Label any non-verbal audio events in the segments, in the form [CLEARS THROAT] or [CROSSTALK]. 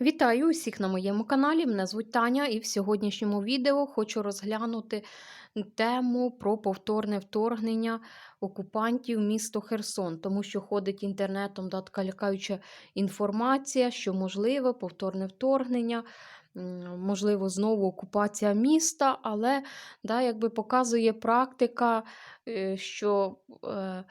Вітаю усіх на моєму каналі. Мене звуть Таня, і в сьогоднішньому відео хочу розглянути тему про повторне вторгнення окупантів в місто Херсон, тому що ходить інтернетом да, така лякаюча інформація, що можливо повторне вторгнення. Можливо, знову окупація міста, але да, якби показує практика, е, що е,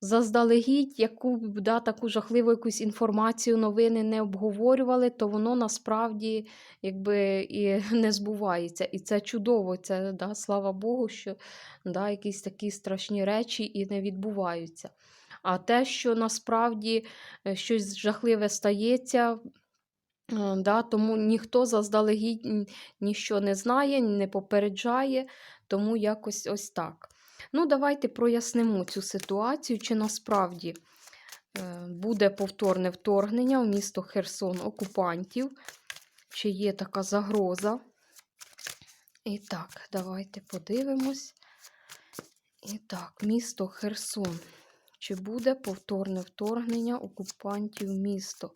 заздалегідь, яку б да, таку жахливу якусь інформацію, новини не обговорювали, то воно насправді якби і [LAUGHS] не збувається. І це чудово. Це да, слава Богу, що да, якісь такі страшні речі і не відбуваються. А те, що насправді е, щось жахливе стається. е, Да, тому ніхто заздалегідь ніщо не знає, не попереджає, тому якось ось так. Ну, давайте прояснимо цю ситуацію, чи насправді е, буде повторне вторгнення в місто Херсон окупантів, чи є така загроза. І так, давайте подивимось. І так, місто Херсон. Чи буде повторне вторгнення окупантів в місто?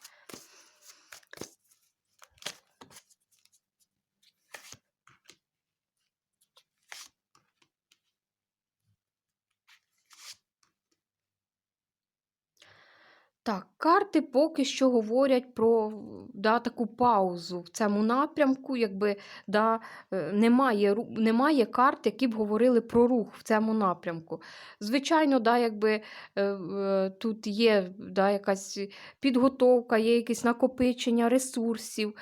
Так, карти поки що говорять про да, таку паузу в цьому напрямку, якби да, е, немає, немає карт, які б говорили про рух в цьому напрямку. Звичайно, да, якби, е, е, тут є да, якась підготовка, є якесь накопичення ресурсів.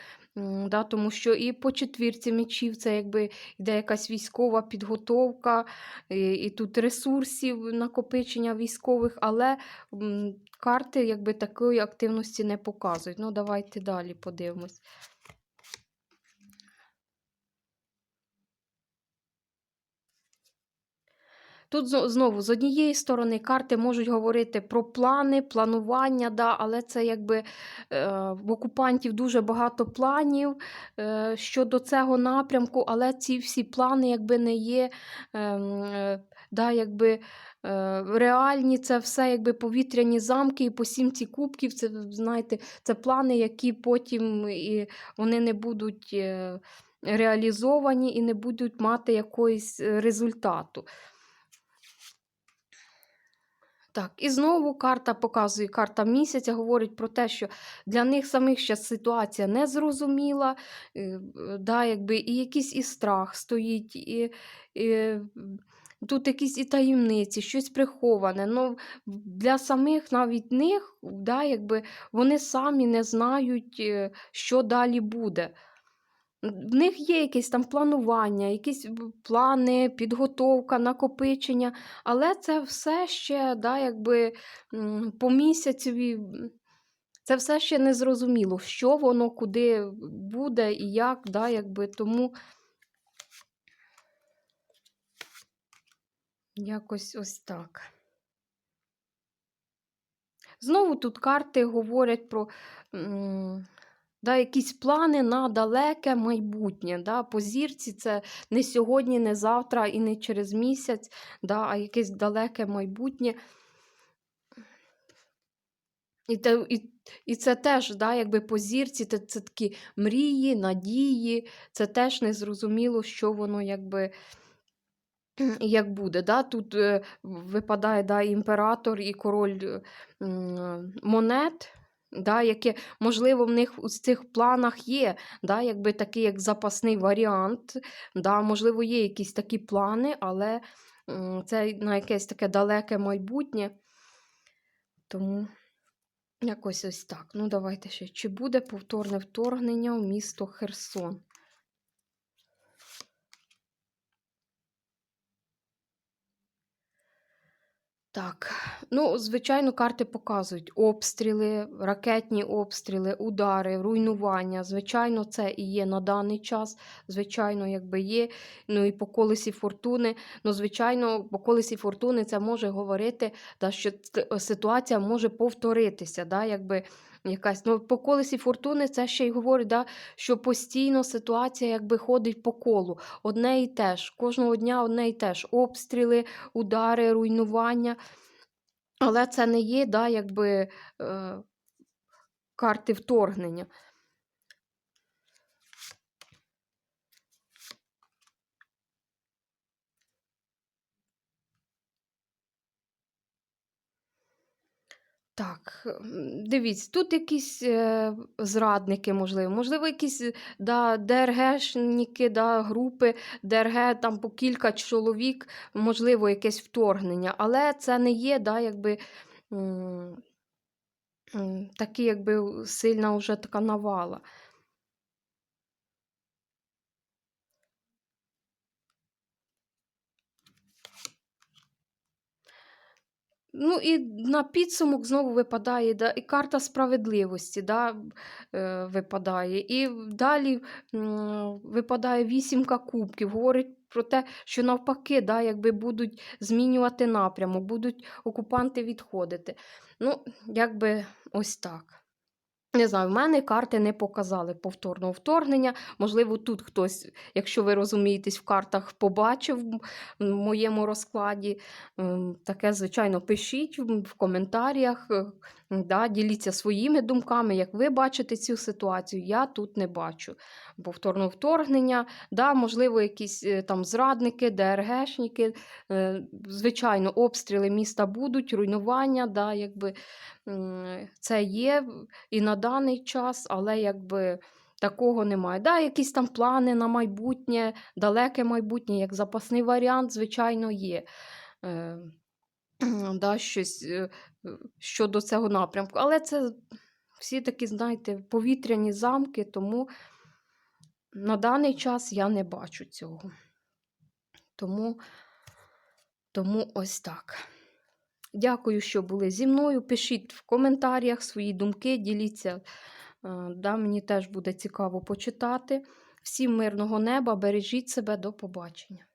Да, тому що і по четвірці мечів це якби йде якась військова підготовка, і, і тут ресурсів накопичення військових, але м, карти якби такої активності не показують. Ну, давайте далі подивимось. Тут знову з однієї сторони карти можуть говорити про плани, планування, да, але це якби е, в окупантів дуже багато планів е, щодо цього напрямку, але ці всі плани якби не є ем, е, да, якби, реальні, це все якби повітряні замки і по сімці кубків. Це, знаєте, це плани, які потім і вони не будуть реалізовані і не будуть мати якогось результату. Так, і знову карта показує, карта місяця говорить про те, що для них самих ще ситуація незрозуміла, е, да, якби, і якийсь і страх стоїть, і, і тут якісь і таємниці, щось приховане. Ну, для самих навіть них, да, якби, вони самі не знають, е, що далі буде. В них є якесь там планування, якісь плани, підготовка, накопичення, але це все ще, да, якби по місяцеві, це все ще не зрозуміло, що воно, куди буде і як, да, якби, тому якось ось так. Знову тут карти говорять про да, якісь плани на далеке майбутнє. Да? По зірці це не сьогодні, не завтра і не через місяць, да, а якесь далеке майбутнє. І, те, і, і це теж, да, якби по зірці, це, це такі мрії, надії, це теж незрозуміло, що воно якби. [CLEARS THROAT] Як буде, да? Тут е, випадає да, імператор і король е, монет, да, яке, можливо, в них у цих планах є, да, якби такий як запасний варіант. Да, можливо, є якісь такі плани, але це на якесь таке далеке майбутнє. Тому якось ось так. Ну, давайте ще. Чи буде повторне вторгнення в місто Херсон? Так, ну, звичайно, карти показують обстріли, ракетні обстріли, удари, руйнування. Звичайно, це і є на даний час. Звичайно, якби є. Ну і по колесі фортуни. Ну, звичайно, по колесі фортуни це може говорити, да, що ситуація може повторитися. Да, якби якась. Ну, по колесі фортуни це ще й говорить, да, що постійно ситуація якби ходить по колу. Одне і те ж. Кожного дня одне і те ж. Обстріли, удари, руйнування. Але це не є, да, якби, е, карти вторгнення. Так, дивіться, тут якісь е, зрадники, можливо, можливо, якісь е, да, ДРГшники, да, групи ДРГ, там по кілька чоловік, можливо, якесь вторгнення, але це не є, да, якби. Такі, якби сильна вже така навала. Ну і на підсумок знову випадає да, і карта справедливості да, е, випадає. І далі випадає вісімка кубків. Говорить про те, що навпаки, да, якби будуть змінювати напрямок, будуть окупанти відходити. Ну, якби ось так. Не знаю, в мене карти не показали повторного вторгнення. Можливо, тут хтось, якщо ви розумієтесь в картах, побачив в моєму розкладі. Ем, Таке, звичайно, пишіть в в коментарях, е, да, діліться своїми думками, як ви бачите цю ситуацію. Я тут не бачу повторного вторгнення. Да, можливо, якісь е, там зрадники, ДРГшники. Е, Звичайно, обстріли міста будуть, руйнування, да, якби це є і на даний час, але якби такого немає. Да, якісь там плани на майбутнє, далеке майбутнє, як запасний варіант, звичайно, є. Да, щось е, е, щодо цього напрямку. Але це всі такі, знаєте, повітряні замки, тому на даний час я не бачу цього. Тому, тому ось так. Дякую, що були зі мною. Пишіть в коментарях свої думки, діліться. Е, Да, мені теж буде цікаво почитати. Всім мирного неба, бережіть себе, до побачення.